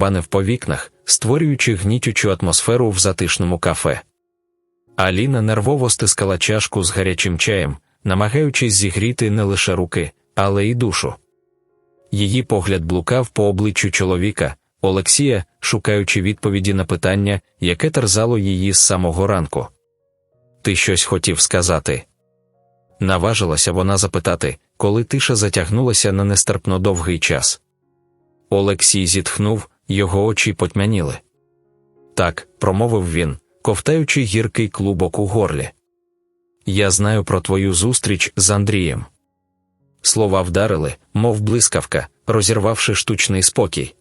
барабанив по вікнах, створюючи гнітючу атмосферу в затишному кафе. Аліна нервово стискала чашку з гарячим чаєм, намагаючись зігріти не лише руки, але й душу. Її погляд блукав по обличчю чоловіка, Олексія, шукаючи відповіді на питання, яке терзало її з самого ранку. Ти щось хотів сказати? Наважилася вона запитати, коли тиша затягнулася на нестерпно довгий час. Олексій зітхнув, його очі потьмяніли. Так, промовив він, ковтаючи гіркий клубок у горлі. Я знаю про твою зустріч з Андрієм. Слова вдарили, мов блискавка, розірвавши штучний спокій.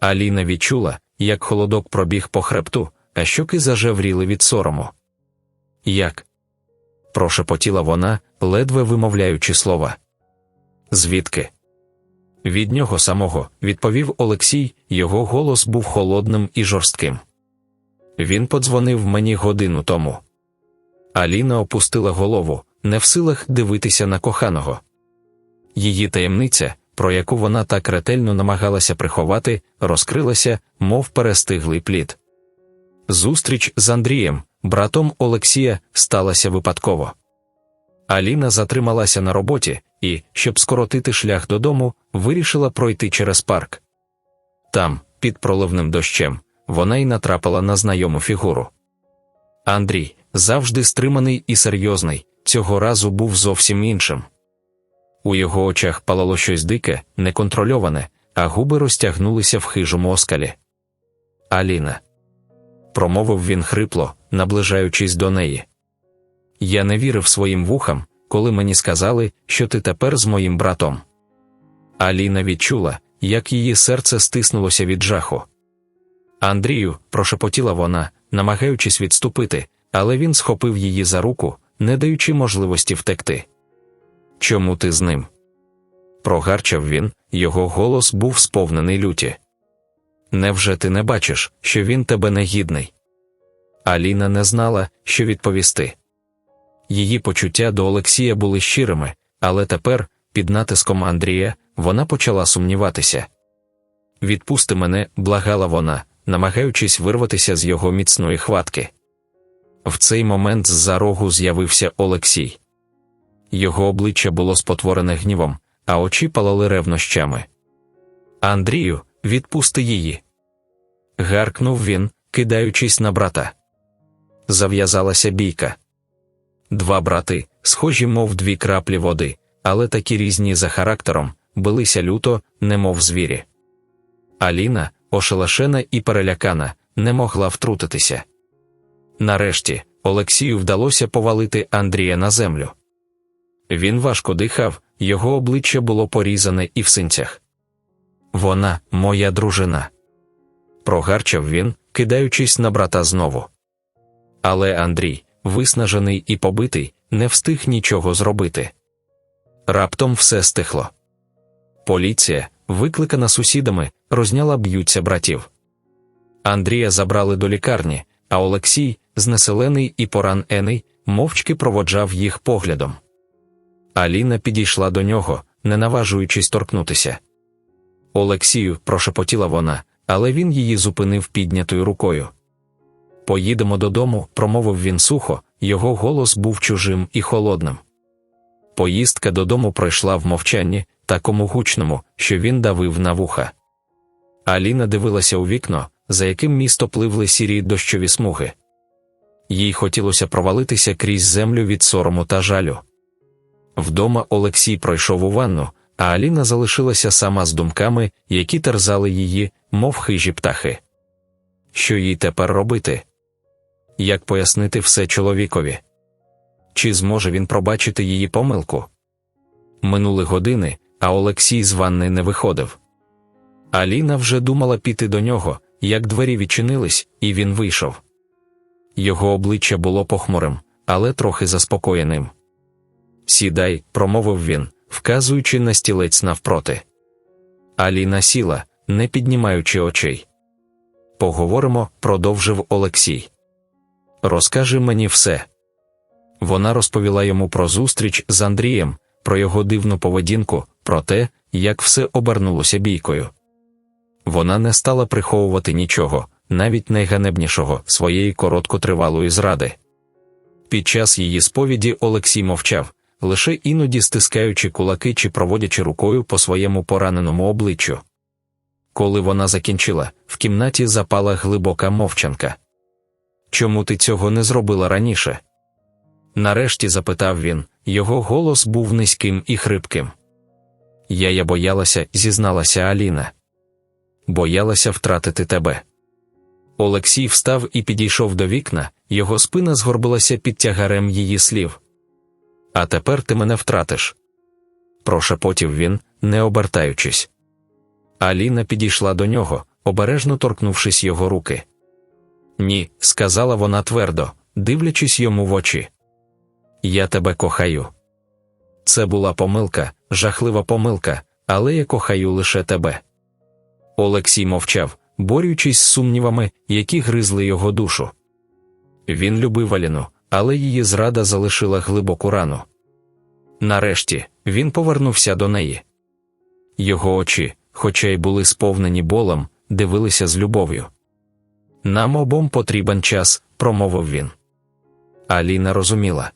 Аліна відчула, як холодок пробіг по хребту, а щоки зажевріли від сорому. Як? прошепотіла вона, ледве вимовляючи слова. Звідки? Від нього самого, відповів Олексій, його голос був холодним і жорстким. Він подзвонив мені годину тому. Аліна опустила голову, не в силах дивитися на коханого. Її таємниця, про яку вона так ретельно намагалася приховати, розкрилася, мов перестиглий плід. Зустріч з Андрієм, братом Олексія, сталася випадково. Аліна затрималася на роботі і, щоб скоротити шлях додому, вирішила пройти через парк. Там, під проливним дощем, вона й натрапила на знайому фігуру. Андрій, завжди стриманий і серйозний, цього разу був зовсім іншим. У його очах палало щось дике, неконтрольоване, а губи розтягнулися в хижому оскалі. Аліна. Промовив він хрипло, наближаючись до неї. Я не вірив своїм вухам, коли мені сказали, що ти тепер з моїм братом. Аліна відчула, як її серце стиснулося від жаху. Андрію, прошепотіла вона, намагаючись відступити, але він схопив її за руку, не даючи можливості втекти. Чому ти з ним? Прогарчав він, його голос був сповнений люті. Невже ти не бачиш, що він тебе негідний? Аліна не знала, що відповісти. Її почуття до Олексія були щирими, але тепер, під натиском Андрія, вона почала сумніватися. Відпусти мене, благала вона, намагаючись вирватися з його міцної хватки. В цей момент з-за рогу з'явився Олексій. Його обличчя було спотворене гнівом, а очі палали ревнощами. Андрію, відпусти її. Гаркнув він, кидаючись на брата. Зав'язалася бійка. Два брати, схожі, мов дві краплі води, але такі різні за характером, билися люто, немов звірі. Аліна, ошелешена і перелякана, не могла втрутитися. Нарешті, Олексію вдалося повалити Андрія на землю. Він важко дихав, його обличчя було порізане і в синцях. Вона, моя дружина. Прогарчав він, кидаючись на брата знову. Але Андрій, виснажений і побитий, не встиг нічого зробити. Раптом все стихло. Поліція, викликана сусідами, розняла б'ються братів. Андрія забрали до лікарні, а Олексій, знеселений і поранений, мовчки проводжав їх поглядом. Аліна підійшла до нього, не наважуючись торкнутися. Олексію, прошепотіла вона, але він її зупинив піднятою рукою. Поїдемо додому, промовив він сухо, його голос був чужим і холодним. Поїздка додому пройшла в мовчанні, такому гучному, що він давив на вуха. Аліна дивилася у вікно, за яким місто пливли сірі дощові смуги. Їй хотілося провалитися крізь землю від сорому та жалю. Вдома Олексій пройшов у ванну, а Аліна залишилася сама з думками, які терзали її, мов хижі птахи. Що їй тепер робити? Як пояснити все чоловікові? Чи зможе він пробачити її помилку? Минули години, а Олексій з ванни не виходив. Аліна вже думала піти до нього, як двері відчинились, і він вийшов. Його обличчя було похмурим, але трохи заспокоєним. Сідай, промовив він, вказуючи на стілець навпроти. Аліна сіла, не піднімаючи очей. Поговоримо, продовжив Олексій. Розкажи мені все. Вона розповіла йому про зустріч з Андрієм, про його дивну поведінку, про те, як все обернулося бійкою. Вона не стала приховувати нічого, навіть найганебнішого своєї короткотривалої зради. Під час її сповіді Олексій мовчав, лише іноді стискаючи кулаки чи проводячи рукою по своєму пораненому обличчю. Коли вона закінчила, в кімнаті запала глибока мовчанка. Чому ти цього не зробила раніше? Нарешті запитав він, його голос був низьким і хрипким. Я я боялася, зізналася Аліна. Боялася втратити тебе. Олексій встав і підійшов до вікна, його спина згорбилася під тягарем її слів. А тепер ти мене втратиш. Прошепотів він, не обертаючись. Аліна підійшла до нього, обережно торкнувшись його руки. Ні, сказала вона твердо, дивлячись йому в очі. Я тебе кохаю. Це була помилка, жахлива помилка, але я кохаю лише тебе. Олексій мовчав, борючись з сумнівами, які гризли його душу. Він любив Аліну, але її зрада залишила глибоку рану. Нарешті він повернувся до неї. Його очі, хоча й були сповнені болем, дивилися з любов'ю. Нам обом потрібен час, промовив він. Аліна розуміла.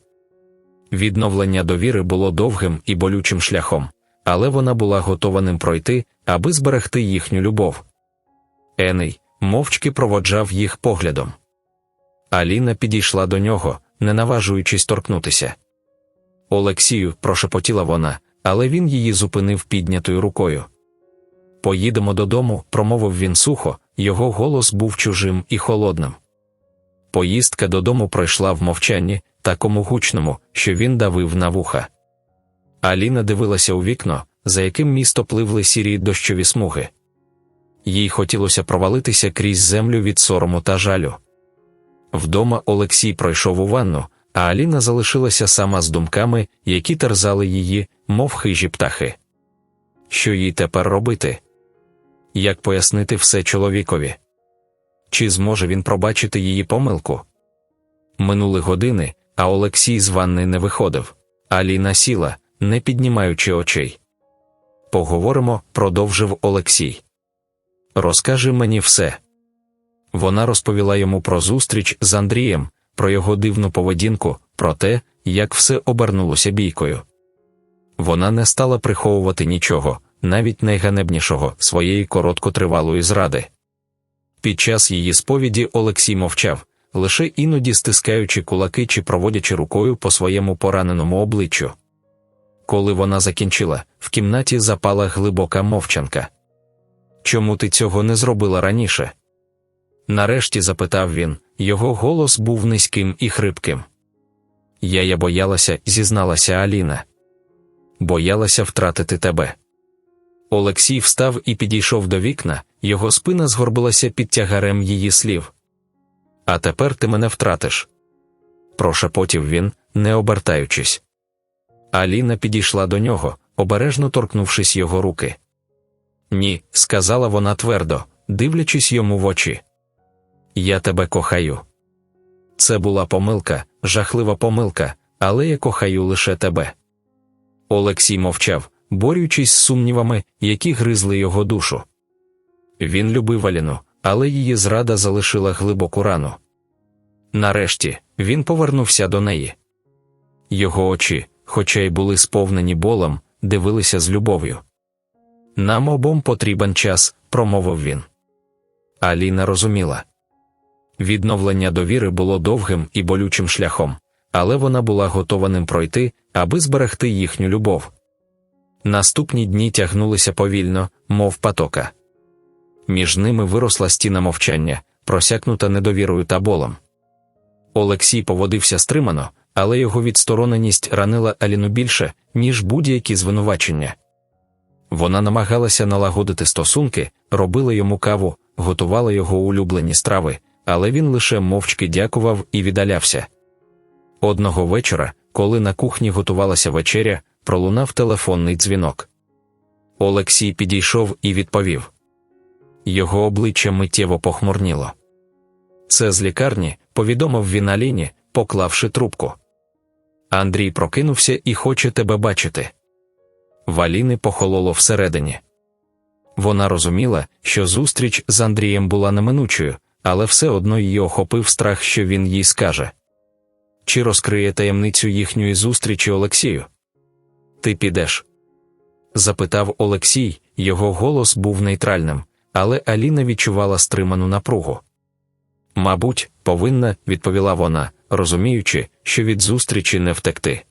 Відновлення довіри було довгим і болючим шляхом, але вона була готова ним пройти, аби зберегти їхню любов. Еней мовчки проводжав їх поглядом. Аліна підійшла до нього, не наважуючись торкнутися. Олексію, прошепотіла вона, але він її зупинив піднятою рукою. Поїдемо додому, промовив він сухо, його голос був чужим і холодним. Поїздка додому пройшла в мовчанні, такому гучному, що він давив на вуха. Аліна дивилася у вікно, за яким місто пливли сірі дощові смуги. Їй хотілося провалитися крізь землю від сорому та жалю. Вдома Олексій пройшов у ванну, а Аліна залишилася сама з думками, які терзали її, мов хижі птахи. Що їй тепер робити? Як пояснити все чоловікові? Чи зможе він пробачити її помилку? Минули години, а Олексій з ванни не виходив. Аліна сіла, не піднімаючи очей. Поговоримо, продовжив Олексій. Розкажи мені все. Вона розповіла йому про зустріч з Андрієм, про його дивну поведінку, про те, як все обернулося бійкою. Вона не стала приховувати нічого, навіть найганебнішого своєї короткотривалої зради. Під час її сповіді Олексій мовчав, лише іноді стискаючи кулаки чи проводячи рукою по своєму пораненому обличчю. Коли вона закінчила, в кімнаті запала глибока мовчанка. Чому ти цього не зробила раніше? Нарешті запитав він, його голос був низьким і хрипким. Я я боялася, зізналася Аліна. Боялася втратити тебе. Олексій встав і підійшов до вікна, його спина згорбилася під тягарем її слів. А тепер ти мене втратиш. Прошепотів він, не обертаючись. Аліна підійшла до нього, обережно торкнувшись його руки. Ні, сказала вона твердо, дивлячись йому в очі. Я тебе кохаю. Це була помилка, жахлива помилка, але я кохаю лише тебе. Олексій мовчав, борючись з сумнівами, які гризли його душу. Він любив Аліну, але її зрада залишила глибоку рану. Нарешті він повернувся до неї. Його очі, хоча й були сповнені болем, дивилися з любов'ю. Нам обом потрібен час, промовив він. Аліна розуміла. Відновлення довіри було довгим і болючим шляхом, але вона була готова ним пройти, аби зберегти їхню любов. Наступні дні тягнулися повільно, мов патока. Між ними виросла стіна мовчання, просякнута недовірою та болем. Олексій поводився стримано, але його відстороненість ранила Аліну більше, ніж будь-які звинувачення. Вона намагалася налагодити стосунки, робила йому каву, готувала його улюблені страви, але він лише мовчки дякував і віддалявся. Одного вечора, коли на кухні готувалася вечеря, пролунав телефонний дзвінок. Олексій підійшов і відповів. Його обличчя миттєво похмурніло. Це з лікарні, повідомив він Аліні, поклавши трубку. Андрій прокинувся і хоче тебе бачити. В Аліни похололо всередині. Вона розуміла, що зустріч з Андрієм була неминучою, але все одно її охопив страх, що він їй скаже. Чи розкриє таємницю їхньої зустрічі Олексію? Ти підеш? запитав Олексій, його голос був нейтральним, але Аліна відчувала стриману напругу. Мабуть, повинна, відповіла вона, розуміючи, що від зустрічі не втекти.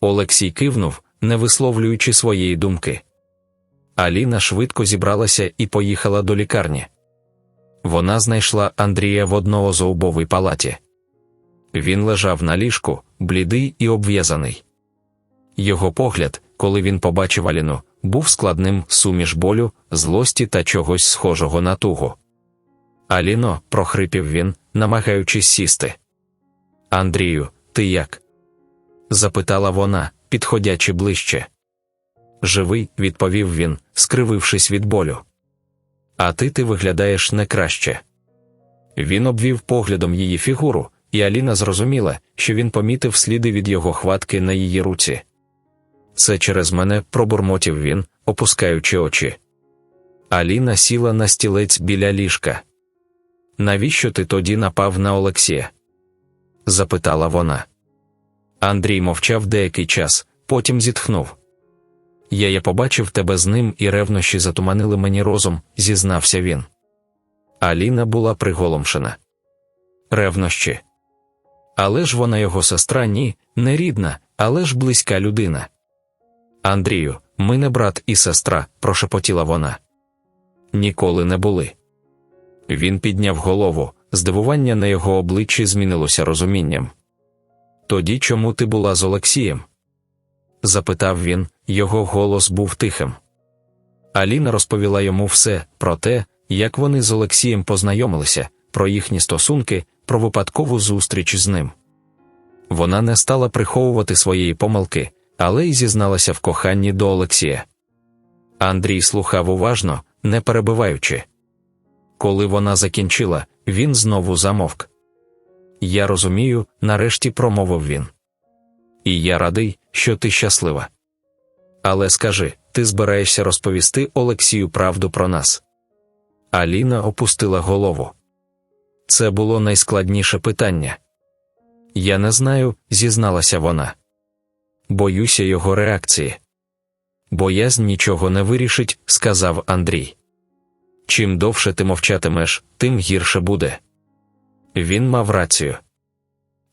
Олексій кивнув, не висловлюючи своєї думки. Аліна швидко зібралася і поїхала до лікарні. Вона знайшла Андрія в одноозовбовій палаті. Він лежав на ліжку, блідий і обв'язаний. Його погляд, коли він побачив Аліну, був складним суміш болю, злості та чогось схожого на тугу. Аліно, прохрипів він, намагаючись сісти. Андрію, ти як? запитала вона, підходячи ближче. Живий, відповів він, скривившись від болю. А ти ти виглядаєш не краще. Він обвів поглядом її фігуру, і Аліна зрозуміла, що він помітив сліди від його хватки на її руці. Це через мене пробурмотів він, опускаючи очі. Аліна сіла на стілець біля ліжка. Навіщо ти тоді напав на Олексія? запитала вона. Андрій мовчав деякий час, потім зітхнув. Я я побачив тебе з ним і ревнощі затуманили мені розум, зізнався він. Аліна була приголомшена. Ревнощі. Але ж вона його сестра, ні, не рідна, але ж близька людина. Андрію, ми не брат і сестра, прошепотіла вона. Ніколи не були. Він підняв голову, здивування на його обличчі змінилося розумінням. Тоді чому ти була з Олексієм? запитав він, його голос був тихим. Аліна розповіла йому все про те, як вони з Олексієм познайомилися, про їхні стосунки, про випадкову зустріч з ним. Вона не стала приховувати своєї помилки, але й зізналася в коханні до Олексія. Андрій слухав уважно, не перебиваючи. Коли вона закінчила, він знову замовк. Я розумію, нарешті промовив він. І я радий, що ти щаслива. Але скажи, ти збираєшся розповісти Олексію правду про нас? Аліна опустила голову. Це було найскладніше питання. Я не знаю, зізналася вона. Боюся його реакції. Боязнь нічого не вирішить, сказав Андрій. Чим довше ти мовчатимеш, тим гірше буде. Він мав рацію.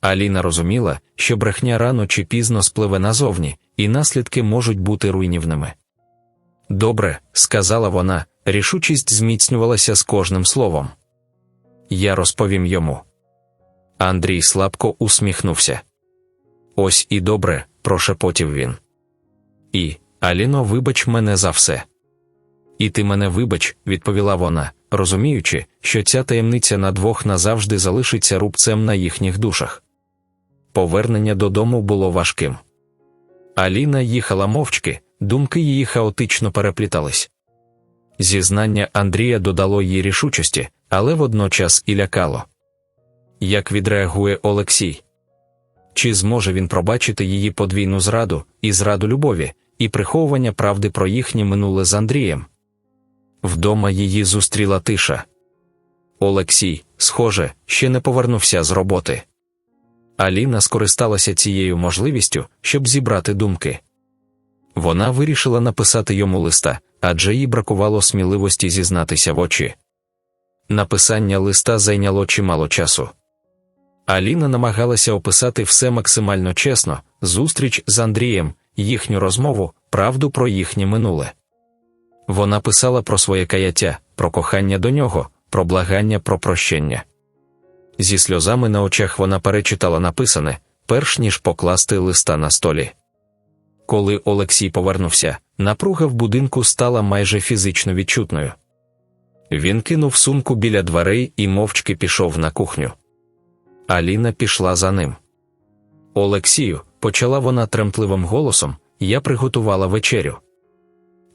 Аліна розуміла, що брехня рано чи пізно спливе назовні, і наслідки можуть бути руйнівними. Добре, сказала вона, рішучість зміцнювалася з кожним словом. Я розповім йому. Андрій слабко усміхнувся. Ось і добре, прошепотів він. І, Аліно, вибач мене за все. І ти мене вибач, відповіла вона, розуміючи, що ця таємниця на двох назавжди залишиться рубцем на їхніх душах. Повернення додому було важким. Аліна їхала мовчки, думки її хаотично переплітались. Зізнання Андрія додало їй рішучості, але водночас і лякало. Як відреагує Олексій? Чи зможе він пробачити її подвійну зраду, і зраду любові, і приховування правди про їхнє минуле з Андрієм? Вдома її зустріла тиша. Олексій, схоже, ще не повернувся з роботи. Аліна скористалася цією можливістю, щоб зібрати думки. Вона вирішила написати йому листа, адже їй бракувало сміливості зізнатися в очі. Написання листа зайняло чимало часу. Аліна намагалася описати все максимально чесно, зустріч з Андрієм, їхню розмову, правду про їхнє минуле. Вона писала про своє каяття, про кохання до нього, про благання про прощення. Зі сльозами на очах вона перечитала написане, перш ніж покласти листа на столі. Коли Олексій повернувся, напруга в будинку стала майже фізично відчутною. Він кинув сумку біля дверей і мовчки пішов на кухню. Аліна пішла за ним. Олексію, почала вона тремтливим голосом, я приготувала вечерю.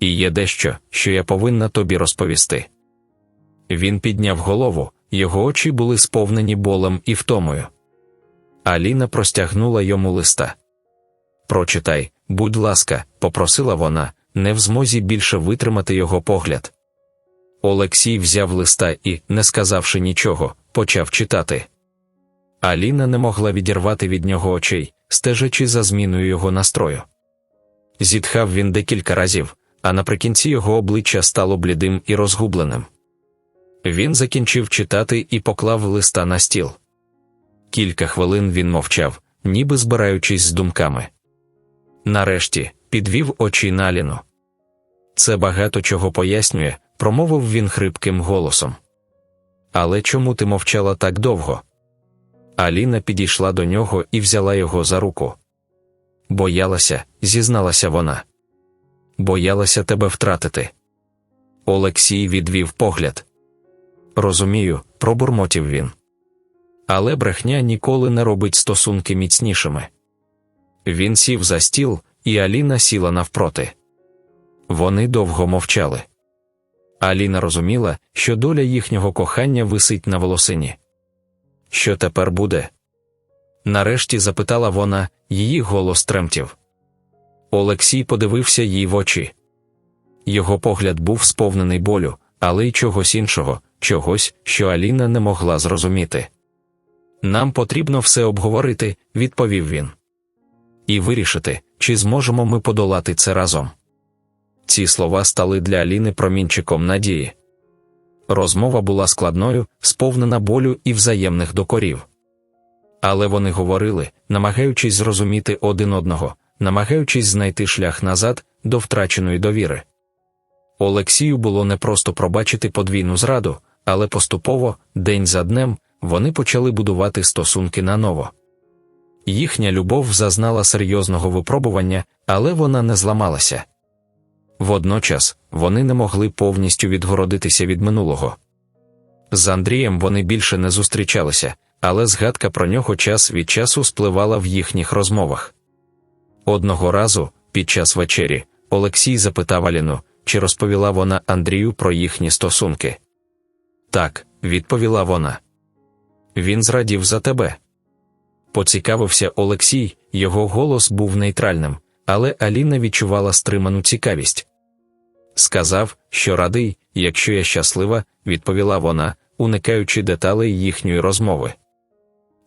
І є дещо, що я повинна тобі розповісти. Він підняв голову, його очі були сповнені болем і втомою. Аліна простягнула йому листа. Прочитай, будь ласка, попросила вона, не в змозі більше витримати його погляд. Олексій взяв листа і, не сказавши нічого, почав читати. Аліна не могла відірвати від нього очей, стежачи за зміною його настрою. Зітхав він декілька разів, а наприкінці його обличчя стало блідим і розгубленим. Він закінчив читати і поклав листа на стіл. Кілька хвилин він мовчав, ніби збираючись з думками. Нарешті підвів очі на Аліну. Це багато чого пояснює, промовив він хрипким голосом. Але чому ти мовчала так довго? Аліна підійшла до нього і взяла його за руку. Боялася, зізналася вона. Боялася тебе втратити. Олексій відвів погляд. Розумію, пробурмотів він. Але брехня ніколи не робить стосунки міцнішими. Він сів за стіл, і Аліна сіла навпроти. Вони довго мовчали. Аліна розуміла, що доля їхнього кохання висить на волосині. Що тепер буде? Нарешті запитала вона, її голос тремтів. Олексій подивився їй в очі. Його погляд був сповнений болю, але й чогось іншого, чогось, що Аліна не могла зрозуміти. Нам потрібно все обговорити, відповів він. І вирішити, чи зможемо ми подолати це разом. Ці слова стали для Аліни промінчиком надії. Розмова була складною, сповнена болю і взаємних докорів. Але вони говорили, намагаючись зрозуміти один одного, намагаючись знайти шлях назад до втраченої довіри. Олексію було не просто пробачити подвійну зраду, але поступово, день за днем, вони почали будувати стосунки наново. Їхня любов зазнала серйозного випробування, але вона не зламалася. Водночас вони не могли повністю відгородитися від минулого. З Андрієм вони більше не зустрічалися, але згадка про нього час від часу спливала в їхніх розмовах. Одного разу, під час вечері, Олексій запитав Аліну, чи розповіла вона Андрію про їхні стосунки. Так, відповіла вона. Він зрадів за тебе. Поцікавився Олексій, його голос був нейтральним, але Аліна відчувала стриману цікавість. Сказав, що радий, якщо я щаслива, відповіла вона, уникаючи деталей їхньої розмови.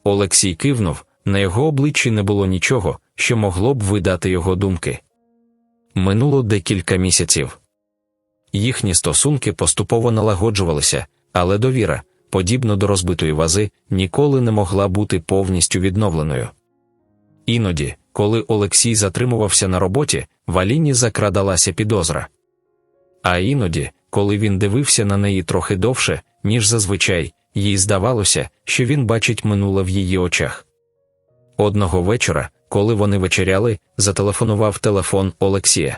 Олексій кивнув, на його обличчі не було нічого, що могло б видати його думки. Минуло декілька місяців. Їхні стосунки поступово налагоджувалися, але довіра, подібно до розбитої вази, ніколи не могла бути повністю відновленою. Іноді, коли Олексій затримувався на роботі, в Аліні закрадалася підозра. А іноді, коли він дивився на неї трохи довше, ніж зазвичай, їй здавалося, що він бачить минуле в її очах. Одного вечора, коли вони вечеряли, зателефонував телефон Олексія.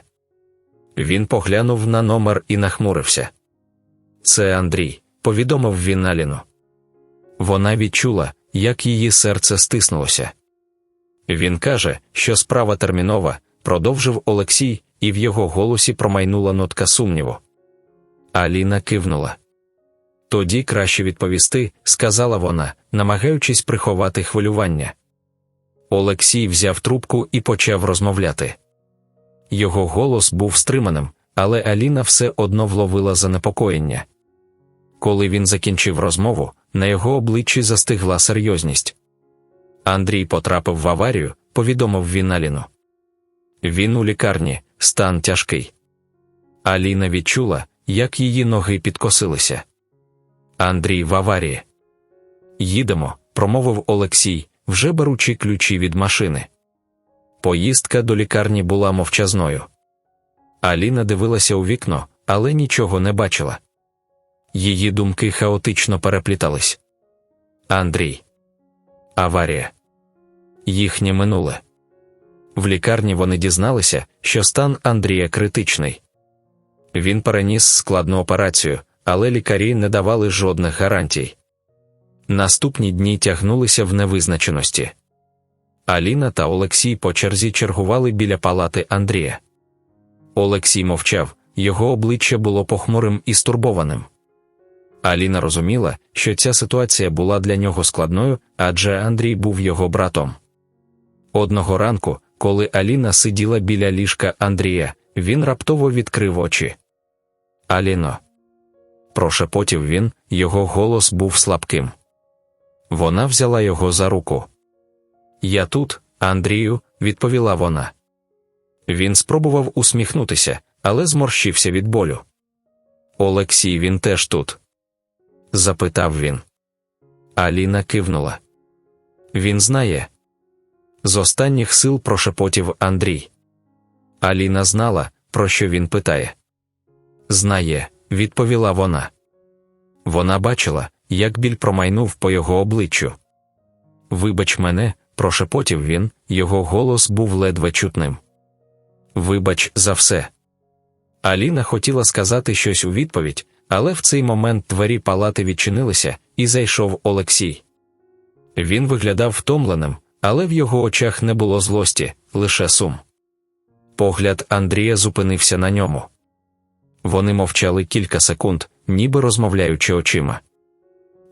Він поглянув на номер і нахмурився. Це Андрій, повідомив він Аліну. Вона відчула, як її серце стиснулося. Він каже, що справа термінова, продовжив Олексій, і в його голосі промайнула нотка сумніву. Аліна кивнула. Тоді краще відповісти, сказала вона, намагаючись приховати хвилювання. Олексій взяв трубку і почав розмовляти. Його голос був стриманим, але Аліна все одно вловила занепокоєння. Коли він закінчив розмову, на його обличчі застигла серйозність. Андрій потрапив в аварію, повідомив він Аліну. Він у лікарні, стан тяжкий. Аліна відчула, як її ноги підкосилися. Андрій в аварії. Їдемо, промовив Олексій, вже беручи ключі від машини. Поїздка до лікарні була мовчазною. Аліна дивилася у вікно, але нічого не бачила. Її думки хаотично переплітались. Андрій. Аварія. Їхнє минуле. В лікарні вони дізналися, що стан Андрія критичний. Він переніс складну операцію, але лікарі не давали жодних гарантій. Наступні дні тягнулися в невизначеності. Аліна та Олексій по черзі чергували біля палати Андрія. Олексій мовчав, його обличчя було похмурим і стурбованим. Аліна розуміла, що ця ситуація була для нього складною, адже Андрій був його братом. Одного ранку, коли Аліна сиділа біля ліжка Андрія, він раптово відкрив очі. Аліно. Прошепотів він, його голос був слабким. Вона взяла його за руку. Я тут, Андрію, відповіла вона. Він спробував усміхнутися, але зморщився від болю. Олексій, він теж тут? запитав він. Аліна кивнула. Він знає. З останніх сил прошепотів Андрій. Аліна знала, про що він питає. Знає, відповіла вона. Вона бачила, як біль промайнув по його обличчю. Вибач мене, прошепотів він, його голос був ледве чутним. Вибач за все. Аліна хотіла сказати щось у відповідь, але в цей момент двері палати відчинилися, і зайшов Олексій. Він виглядав втомленим, але в його очах не було злості, лише сум. Погляд Андрія зупинився на ньому. Вони мовчали кілька секунд, ніби розмовляючи очима.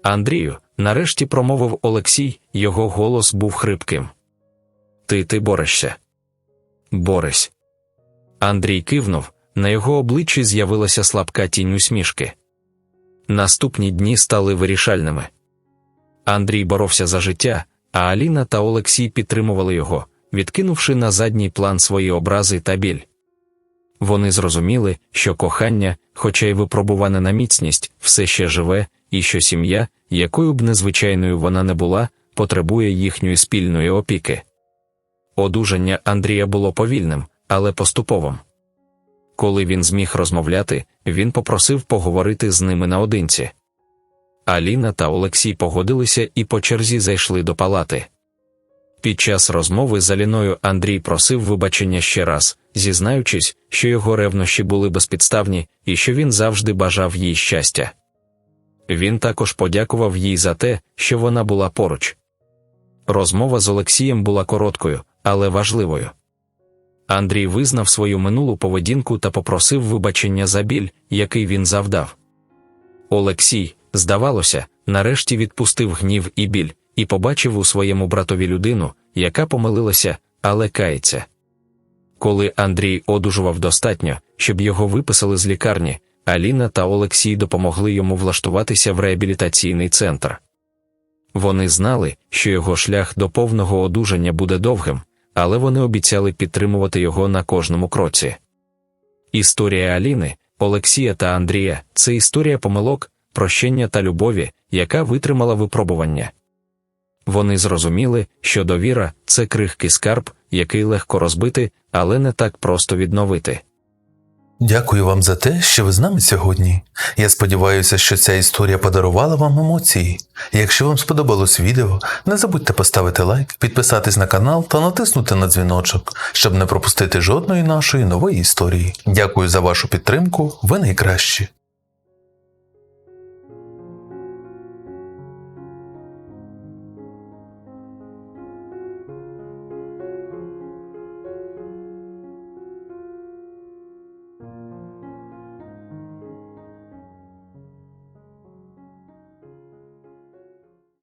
Андрію, нарешті промовив Олексій, його голос був хрипким. Ти ти борешся. Борись. Андрій кивнув, на його обличчі з'явилася слабка тінь усмішки. Наступні дні стали вирішальними. Андрій боровся за життя, а Аліна та Олексій підтримували його, відкинувши на задній план свої образи та біль. Вони зрозуміли, що кохання, хоча й випробуване на міцність, все ще живе, і що сім'я, якою б незвичайною вона не була, потребує їхньої спільної опіки. Одужання Андрія було повільним, але поступовим. Коли він зміг розмовляти, він попросив поговорити з ними наодинці. Аліна та Олексій погодилися і по черзі зайшли до палати. Під час розмови з Аліною Андрій просив вибачення ще раз, зізнаючись, що його ревнощі були безпідставні і що він завжди бажав їй щастя. Він також подякував їй за те, що вона була поруч. Розмова з Олексієм була короткою, але важливою. Андрій визнав свою минулу поведінку та попросив вибачення за біль, який він завдав. Олексій, здавалося, нарешті відпустив гнів і біль, і побачив у своєму братові людину, яка помилилася, але кається. Коли Андрій одужував достатньо, щоб його виписали з лікарні, Аліна та Олексій допомогли йому влаштуватися в реабілітаційний центр. Вони знали, що його шлях до повного одужання буде довгим, але вони обіцяли підтримувати його на кожному кроці. Історія Аліни, Олексія та Андрія це історія помилок, прощення та любові, яка витримала випробування. Вони зрозуміли, що довіра це крихкий скарб, який легко розбити, але не так просто відновити. Дякую вам за те, що ви з нами сьогодні. Я сподіваюся, що ця історія подарувала вам емоції. Якщо вам сподобалось відео, не забудьте поставити лайк, підписатись на канал та натиснути на дзвіночок, щоб не пропустити жодної нашої нової історії. Дякую за вашу підтримку, ви найкращі.